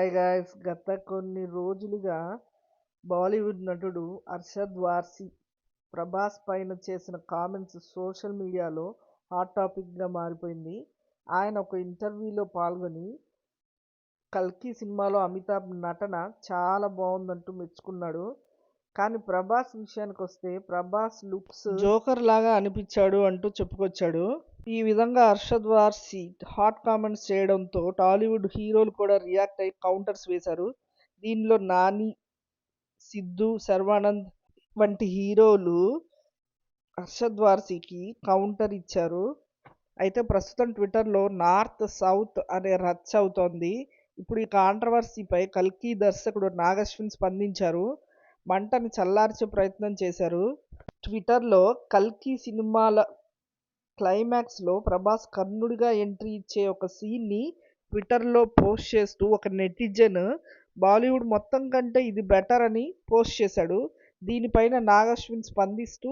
Hi guys గత కొన్ని రోజులుగా బాలీవుడ్ నటుడు అర్షద్ వార్సీ ప్రభాస్ పైన చేసిన కామెంట్స్ సోషల్ మీడియాలో హాట్ టాపిక్గా మారిపోయింది. ఆయన ఒక ఇంటర్వ్యూలో పాల్గొని కల్కి సినిమాలో అమితాబ్ నటన చాలా బాగుందంటూ మెచ్చుకున్నాడు. కానీ ప్రభాస్ విషయానికి వస్తే ప్రభాస్ లుక్స్ జోకర్ లాగా అనిపించాడు అంటూ చెప్పుకొచ్చాడు. ఈ విధంగా అర్షద్ వార్సి హాట్ కామెంట్స్ చేయడంతో టాలీవుడ్ హీరోలు కూడా రియాక్ట్ అయ్యి కౌంటర్స్ వేశారు. దీనిలో నాని సిద్ధు శర్వానంద్ వంటి హీరోలు అర్షద్ వార్సికి కౌంటర్ ఇచ్చారు. అయితే ప్రస్తుతం ట్విట్టర్లో నార్త్ సౌత్ అనే రచ్చ అవుతోంది. ఇప్పుడు ఈ కాంట్రవర్సీపై కల్కి దర్శకుడు నాగశ్విన్ స్పందించారు. మంటని చల్లార్చే ప్రయత్నం చేశారు. ట్విట్టర్లో కల్కి సినిమాల క్లైమాక్స్లో ప్రభాస్ కర్ణుడిగా ఎంట్రీ ఇచ్చే ఒక సీన్ని ట్విట్టర్లో పోస్ట్ చేస్తూ ఒక నెటిజన్ బాలీవుడ్ మొత్తం కంటే ఇది బెటర్ అని పోస్ట్ చేశాడు. దీనిపైన నాగశ్విన్ స్పందిస్తూ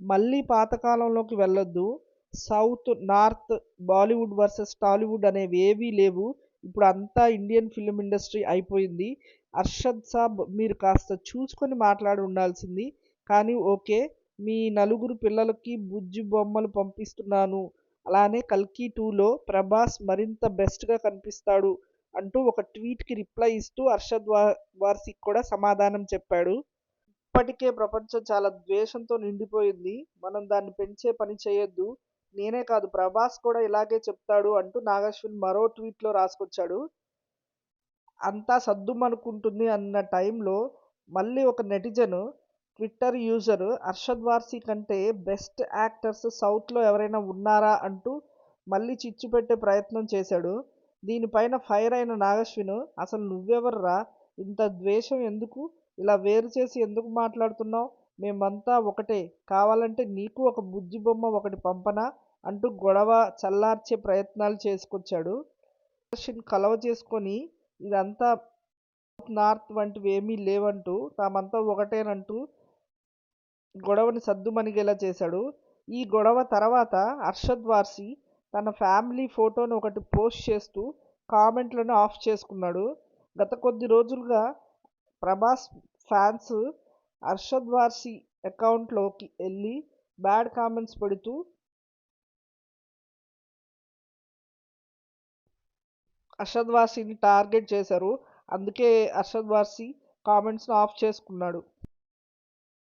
మళ్ళీ పాతకాలంలోకి వెళ్ళొద్దు. South north Bollywood versus Tollywood అనేవి ఏవీ లేవు. ఇప్పుడు అంతా ఇండియన్ ఫిలిం ఇండస్ట్రీ అయిపోయింది. అర్షద్ సాబ్ మీరు కాస్త చూసుకొని మాట్లాడి ఉండాల్సింది. కానీ ఓకే మీ నలుగురు పిల్లలకి బుజ్జి బొమ్మలు పంపిస్తున్నాను. అలానే కల్కి టూలో ప్రభాస్ మరింత బెస్ట్గా కనిపిస్తాడు అంటూ ఒక ట్వీట్కి రిప్లై ఇస్తూ అర్షద్ వార్సిక్ కూడా సమాధానం చెప్పాడు. ఇప్పటికే ప్రపంచం చాలా ద్వేషంతో నిండిపోయింది. మనం దాన్ని పెంచే పని చేయొద్దు. నేనే కాదు ప్రభాస్ కూడా ఇలాగే చెప్తాడు అంటూ నాగశ్విన్ మరో ట్వీట్లో రాసుకొచ్చాడు. అంతా సద్దుమనుకుంటుంది అన్న టైంలో మళ్ళీ ఒక netizen Twitter user Arshad Warsi కంటే బెస్ట్ యాక్టర్స్ సౌత్లో ఎవరైనా ఉన్నారా అంటూ మళ్ళీ చిచ్చు పెట్టే ప్రయత్నం చేశాడు. దీనిపైన ఫైర్ అయిన నాగశ్విన్ అసలు నువ్వెవర్రా? ఇంత ద్వేషం ఎందుకు? ఇలా వేరు చేసి ఎందుకు మాట్లాడుతున్నావు? మేమంతా ఒకటే. కావాలంటే నీకు ఒక బుజ్జి బొమ్మ ఒకటి పంపనా? అంటూ గొడవ చల్లార్చే ప్రయత్నాలు చేసుకొచ్చాడు. నాగశ్విన్ కలవ చేసుకొని ఇదంతా నార్త్ వంటివి ఏమీ లేవంటూ తామంతా ఒకటేనంటూ గొడవని సద్దుమణిగేలా చేశాడు. ఈ గొడవ తర్వాత అర్షద్ వార్సి తన ఫ్యామిలీ ఫోటోను ఒకటి పోస్ట్ చేస్తూ కామెంట్లను ఆఫ్ చేసుకున్నాడు. గత కొద్ది రోజులుగా ప్రభాస్ ఫ్యాన్స్ అర్షద్ వార్సి అకౌంట్లోకి వెళ్ళి బ్యాడ్ కామెంట్స్ పెడుతూ అర్షద్ వార్సిని టార్గెట్ చేశారు. అందుకే అర్షద్ వార్సి కామెంట్స్ను ఆఫ్ చేసుకున్నాడు.